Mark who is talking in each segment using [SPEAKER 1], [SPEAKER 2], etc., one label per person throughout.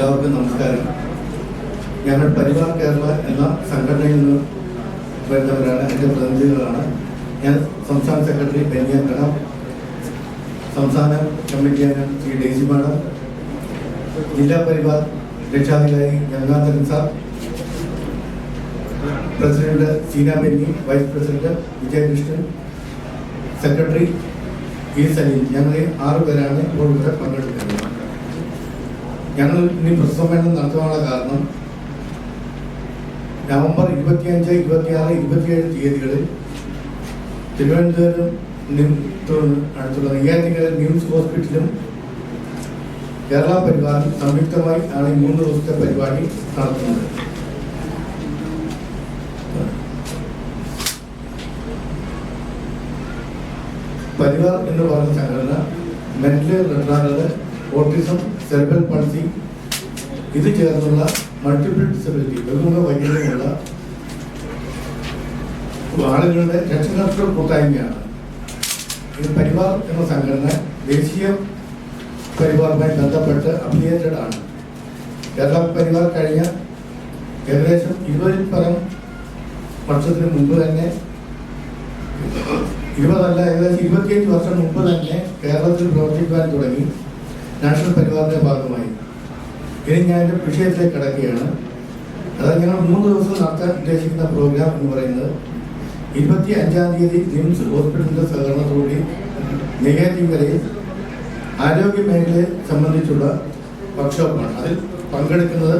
[SPEAKER 1] എല്ലാവർക്കും നമസ്കാരം. ഞങ്ങൾ പരിവാർ കേരള എന്ന സംഘടനയിൽ നിന്ന് വരുന്നവരാണ്. എന്റെ പ്രതിനിധികളാണ്. ഞാൻ സംസ്ഥാന സെക്രട്ടറി ബെനിയൻ കണം സംസ്ഥാന കമ്മിറ്റി അംഗം ശ്രീ മാഡം. ജില്ലാ പരിവാർ രക്ഷാധികാരി Gangadharan sir. President Seena Benny vice president Vijayakrishnan secretary ഈ സലീം. ഞങ്ങൾ ആറുപേരാണ് ആറ് പേരാണ് ഇപ്പോൾ ഇവിടെ പങ്കെടുക്കുന്നത്. ഞങ്ങൾ ഇനി പ്രസമ്മേളനം നടത്താനുള്ള കാരണം നവംബർ ഇരുപത്തിയഞ്ച് ഇരുപത്തിയാറ് ഇരുപത്തിയേഴ് തീയതികളിൽ തിരുവനന്തപുരം അടുത്തുള്ള നെയ്യാറ്റിക്കര നിംസ് ഹോസ്പിറ്റലും കേരള പരിവാറും സംയുക്തമായി ആണ് ഈ മൂന്ന് ദിവസത്തെ പരിപാടി നടത്തുന്നത്. പരിവാർ എന്ന് പറയുന്ന സംഘടന mentally retard autism cerebral palsy ഇത് ചേർന്നുള്ള മൾട്ടിപ്പിൾ ഡിസബിലിറ്റി ബഹുമുഖ വൈകല്യമുള്ള ആളുകളുടെ രക്ഷകർത്തൃ കൂട്ടായ്മയാണ്. ഇത് പരിവാർ എന്ന സംഘടന ദേശീയ പരിവാറുമായി ബന്ധപ്പെട്ട് അഫിലിയേറ്റഡ് ആണ്. കേരള പരിവാർ കഴിഞ്ഞ ഏകദേശം ഇരുപതിൽ പരം വർഷത്തിന് മുമ്പ് തന്നെ ഇരുപതല്ല ഏകദേശം ഇരുപത്തിയഞ്ച് വർഷം മുമ്പ് തന്നെ കേരളത്തിൽ പ്രവർത്തിക്കുവാൻ തുടങ്ങി. നാഷണൽ പരിപാടിയുടെ ഭാഗമായി. ഇനി ഞാൻ എന്റെ വിഷയത്തിലേക്ക് കിടക്കുകയാണ്. അതായത് ഞങ്ങൾ മൂന്ന് ദിവസം നടത്താൻ ഉദ്ദേശിക്കുന്ന പ്രോഗ്രാം എന്ന് പറയുന്നത് ഇരുപത്തി അഞ്ചാം തീയതി നിംസ് ഹോസ്പിറ്റലിന്റെ സഹകരണത്തോടുകൂടി നെയ്യാറ്റിൻകരയിൽ ആരോഗ്യ മേഖലയെ സംബന്ധിച്ചുള്ള വർക്ക്ഷോപ്പാണ്. അതിൽ പങ്കെടുക്കുന്നത്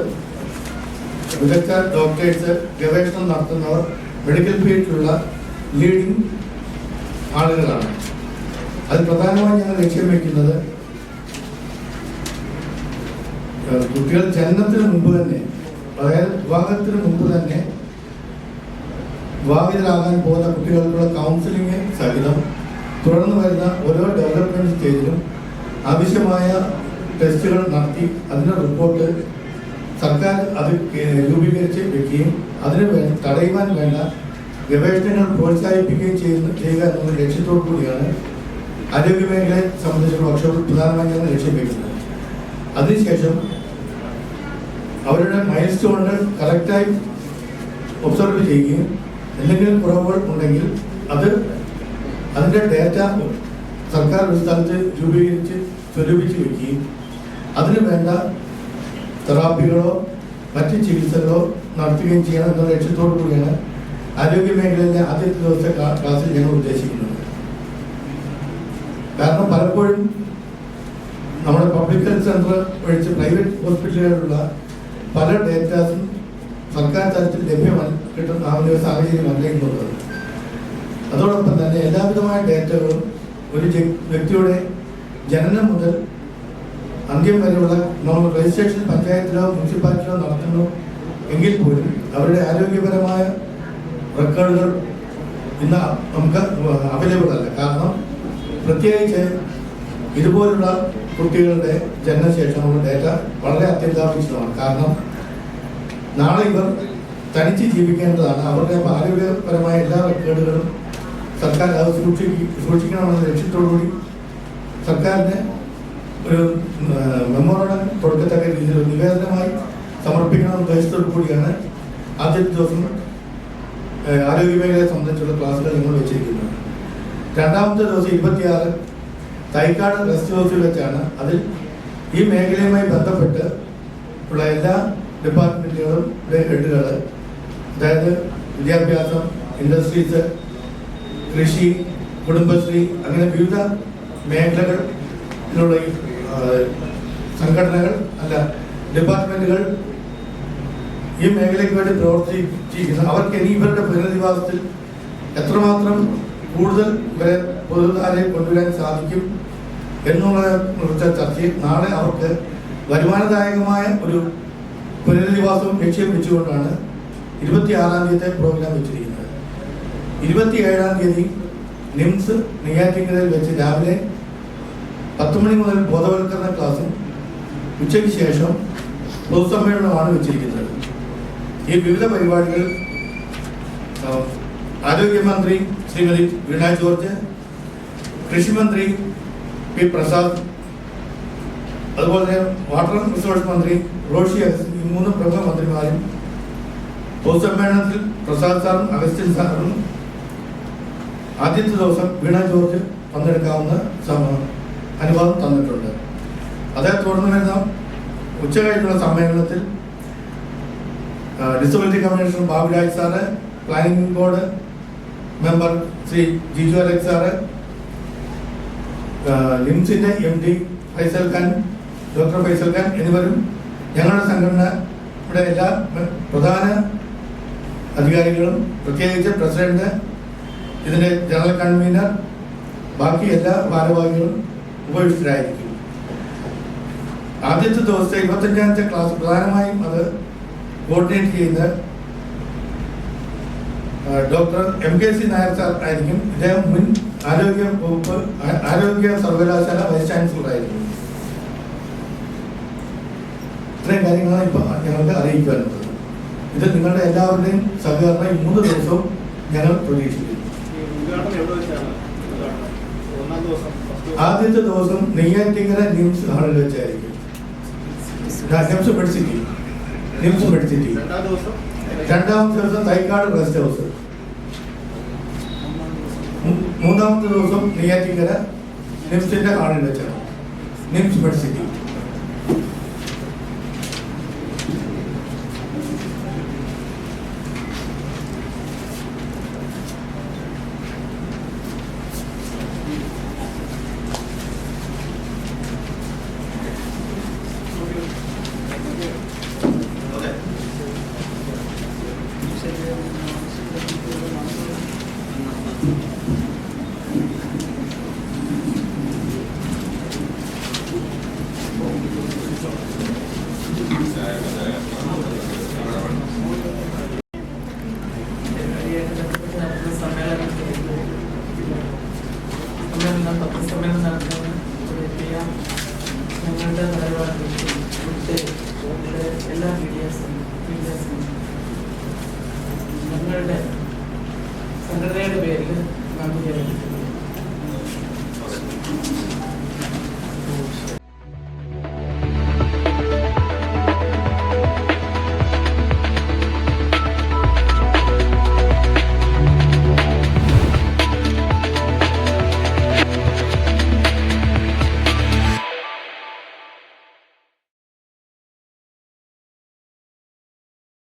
[SPEAKER 1] വിദഗ്ധ ഡോക്ടേഴ്സ് ഗവേഷണം നടത്തുന്നവർ മെഡിക്കൽ ഫീൽഡിലുള്ള ലീഡിംഗ് ആളുകളാണ്. അത് പ്രധാനമായും ഞങ്ങൾ ലക്ഷ്യം വയ്ക്കുന്നത് കുട്ടികൾ ജനനത്തിന് മുമ്പ് തന്നെ അതായത് വിവാഹത്തിന് മുമ്പ് തന്നെ വിവാഹിതരാകാൻ പോകുന്ന കുട്ടികൾക്കുള്ള കൗൺസിലിംഗ് സഹിതം തുടർന്ന് വരുന്ന ഓരോ ഡെവലപ്മെന്റ് സ്റ്റേജിലും ആവശ്യമായ ടെസ്റ്റുകൾ നടത്തി അതിന്റെ റിപ്പോർട്ട് സർക്കാർ അത് രൂപീകരിച്ച് വെക്കുകയും അതിന് വേണ്ടി തടയുവാൻ വേണ്ട ഗവേഷണങ്ങൾ പ്രോത്സാഹിപ്പിക്കുകയും ചെയ്യുന്ന ചെയ്യുക എന്നുള്ള ലക്ഷ്യത്തോടു കൂടിയാണ് ആരോഗ്യ മേഖലയെ സംബന്ധിച്ചുള്ള വർക്ക്ഷോപ്പ് പ്രധാനമായും ലക്ഷ്യം വയ്ക്കുന്നത് അതിനുശേഷം അവരുടെ മൈൽ സ്റ്റോണുകൾ കറക്റ്റായി ഒബ്സർവ് ചെയ്യുകയും എന്തെങ്കിലും കുറവുകൾ ഉണ്ടെങ്കിൽ അത് അതിന്റെ ഡേറ്റ സർക്കാർ ഒരു സ്ഥലത്ത് രൂപീകരിച്ച് സ്വരൂപിച്ച് വയ്ക്കുകയും അതിന് വേണ്ട തെറാപ്പികളോ മറ്റ് ചികിത്സകളോ നടത്തുകയും ചെയ്യണം എന്ന ലക്ഷ്യത്തോടു കൂടിയാണ് ആരോഗ്യ മേഖലയിലെ ആദ്യത്തെ ദിവസത്തെ ക്ലാസ്സിൽ ഞങ്ങൾ ഉദ്ദേശിക്കുന്നത്. കാരണം പലപ്പോഴും നമ്മുടെ പബ്ലിക് ഹെൽത്ത് സെന്റർ ഒഴിച്ച് പ്രൈവറ്റ് ഹോസ്പിറ്റലുകളിലുള്ള പല ഡേറ്റാസും സർക്കാർ തലത്തിൽ ലഭ്യമല്ല കിട്ടുന്ന ആ ഒരു സാഹചര്യം അല്ലെങ്കിൽ അതോടൊപ്പം തന്നെ എല്ലാവിധമായ ഡേറ്റകളും ഒരു വ്യക്തിയുടെ ജനനം മുതൽ അന്ത്യം വരെയുള്ള നമ്മൾ രജിസ്ട്രേഷൻ പഞ്ചായത്തിലോ മുനിസിപ്പാലിറ്റിയിലോ നടത്തുന്നു എങ്കിൽ പോലും അവരുടെ ആരോഗ്യപരമായ റെക്കോർഡുകൾ ഇന്ന് നമുക്ക് അവൈലബിൾ അല്ല. കാരണം പ്രത്യേകിച്ച് ഇതുപോലുള്ള കുട്ടികളുടെ ജനനശേഷമുള്ള ഡേറ്റ വളരെ അത്യന്താപേക്ഷിതമാണ്. കാരണം നാളെ ഇവർ തനിച്ച് ജീവിക്കേണ്ടതാണ്. അവരുടെ ആരോഗ്യപരമായ എല്ലാ റെക്കോർഡുകളും സർക്കാർ അത് സൂക്ഷിക്കും സൂക്ഷിക്കണമെന്ന ലക്ഷ്യത്തോടുകൂടി സർക്കാരിന് ഒരു മെമ്മോറണ്ടം കൊടുക്കത്തക്ക രീതിയിൽ ഒരു നിവേദനമായി സമർപ്പിക്കണമെന്ന ഉദ്ദേശത്തോടു കൂടിയാണ് ആദ്യത്തെ ദിവസം ആരോഗ്യ മേഖലയെ സംബന്ധിച്ചുള്ള ക്ലാസ്സുകൾ നിങ്ങൾ വെച്ചിരിക്കുന്നത്. രണ്ടാമത്തെ ദിവസം ഇരുപത്തിയാറ് തൈക്കാട് റെസ്റ്റ് ഹൗസിൽ വെച്ചാണ് അതിൽ ഈ മേഖലയുമായി ബന്ധപ്പെട്ട് ഉള്ള എല്ലാ ഡിപ്പാർട്ട്മെന്റുകളും ഹെഡുകൾ അതായത് വിദ്യാഭ്യാസം ഇൻഡസ്ട്രീസ് കൃഷി കുടുംബശ്രീ അങ്ങനെ വിവിധ മേഖലകളിലുള്ള സംഘടനകൾ അല്ല ഡിപ്പാർട്ട്മെന്റുകൾ ഈ മേഖലയ്ക്ക് വേണ്ടി പ്രവർത്തിച്ചിരിക്കുന്നു. അവർക്ക് ഇനി ഇവരുടെ പുനരധിവാസത്തിൽ എത്രമാത്രം കൂടുതൽ പൊതുധാരയിൽ കൊണ്ടുവരാൻ സാധിക്കും എന്നുള്ള കുറിച്ച ചർച്ചയിൽ നാളെ അവർക്ക് വരുമാനദായകമായ ഒരു പുനരധിവാസവും ലക്ഷ്യം വെച്ചുകൊണ്ടാണ് ഇരുപത്തിയാറാം തീയതി പ്രോഗ്രാം വെച്ചിരിക്കുന്നത്. ഇരുപത്തിയേഴാം തീയതി നിംസ് നെയ്യാറ്റിങ്കരയിൽ വെച്ച് രാവിലെ പത്ത് മണി മുതൽ ബോധവൽക്കരണ ക്ലാസ്സും ഉച്ചയ്ക്ക് ശേഷം പൊതുസമ്മേളനമാണ് വെച്ചിരിക്കുന്നത്. ഈ വിവിധ പരിപാടികൾ ആരോഗ്യമന്ത്രി ശ്രീമതി വീണ ജോർജ് കൃഷിമന്ത്രി പി പ്രസാദ് അതുപോലെ വാട്ടർ റിസോഴ്സ് മന്ത്രി റോഷി അഗസ്റ്റിൻ ഈ മൂന്ന് പ്രമുഖ മന്ത്രിമാരും പൊതുസമ്മേളനത്തിൽ പ്രസാദ് സാറും അഗസ്റ്റിൻ സാറും ആദ്യത്തെ ദിവസം വീണ ജോർജ് പങ്കെടുക്കാവുന്ന അനുവാദം തന്നിട്ടുണ്ട്. അതേ തുടർന്ന് വരുന്ന ഉച്ച കഴിഞ്ഞുള്ള സമ്മേളനത്തിൽ disability commissioner Baburaj sir planning board member Shri Jiju Alex sir ലിംസിന്റെ M D Faisal Khan doctor Faisal Khan എന്നിവരും ഞങ്ങളുടെ സംഘടനയുടെ എല്ലാ പ്രധാന അധികാരികളും പ്രത്യേകിച്ച് പ്രസിഡന്റ് ഇതിന്റെ ജനറൽ കൺവീനർ ബാക്കി എല്ലാ ഭാരവാഹികളും ഉപവിഷ്ടരായിരിക്കും ആദ്യത്തെ ദിവസത്തെ ഇരുപത്തഞ്ചാമത്തെ ക്ലാസ് പ്രധാനമായും അത് കോർഡിനേറ്റ് ചെയ്യുന്ന ആ, doctor M K C Nair sir ആയിരിക്കും. ഇദ്ദേഹം മുൻ ആരോഗ്യ വകുപ്പ് ആരോഗ്യ സർവകലാശാല വൈസ് ചാൻസലർ ആയിരിക്കും. ഇത്രയും കാര്യങ്ങളാണ് ഇപ്പൊ ഞങ്ങൾക്ക് അറിയിക്കാനുള്ളത്. ഇത് നിങ്ങളുടെ എല്ലാവരുടെയും സഹകരണം ഈ മൂന്ന് ദിവസവും ഞങ്ങൾ പ്രതീക്ഷിക്കുന്നു? ആദ്യത്തെ ദിവസം നെയ്യാറ്റിങ്കര നിംസ് ഹാളിൽ വെച്ചായിരിക്കും. നിംസ് മെഡിസിറ്റി നിംസ് മെഡിസിറ്റി
[SPEAKER 2] രണ്ടാം ദിവസം?
[SPEAKER 1] രണ്ടാമത്തെ ദിവസം തൈക്കാട് റെസ്റ്റ് ഹൗസ് മൂന്നാമത്തെ ദിവസം നെയ്യാറ്റിങ്കര നിംസിന്റെ ഹാളിൽ വെച്ചാണ്. നിംസ് മെഡിസിറ്റി
[SPEAKER 3] ഞങ്ങളുടെ നിലപാടും എല്ലാ മീഡിയാസും മീഡിയാസും ഞങ്ങളുടെ സംഘടനയുടെ പേരിൽ